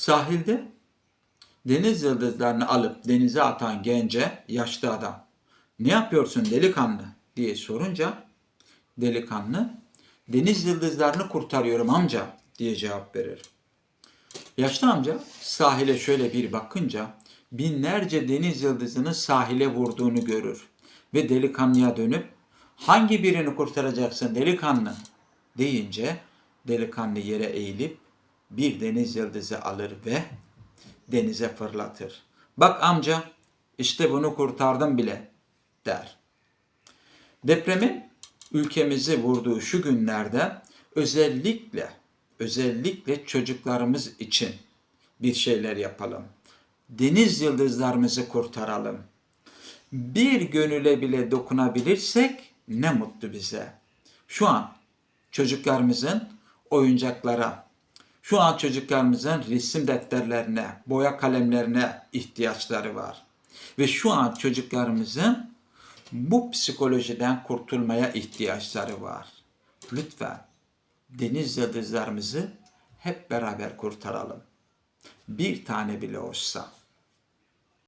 Sahilde deniz yıldızlarını alıp denize atan gence yaşlı adam ne yapıyorsun delikanlı diye sorunca delikanlı deniz yıldızlarını kurtarıyorum amca diye cevap verir. Yaşlı amca sahile şöyle bir bakınca binlerce deniz yıldızının sahile vurduğunu görür ve delikanlıya dönüp hangi birini kurtaracaksın delikanlı deyince delikanlı yere eğilip bir deniz yıldızı alır ve denize fırlatır. Bak amca işte bunu kurtardım bile der. Depremin ülkemizi vurduğu şu günlerde özellikle özellikle çocuklarımız için bir şeyler yapalım. Deniz yıldızlarımızı kurtaralım. Bir gönüle bile dokunabilirsek ne mutlu bize. Şu an çocuklarımızın oyuncaklara, şu an çocuklarımızın resim defterlerine, boya kalemlerine ihtiyaçları var. Ve şu an çocuklarımızın bu psikolojiden kurtulmaya ihtiyaçları var. Lütfen deniz yıldızlarımızı hep beraber kurtaralım. Bir tane bile olsa.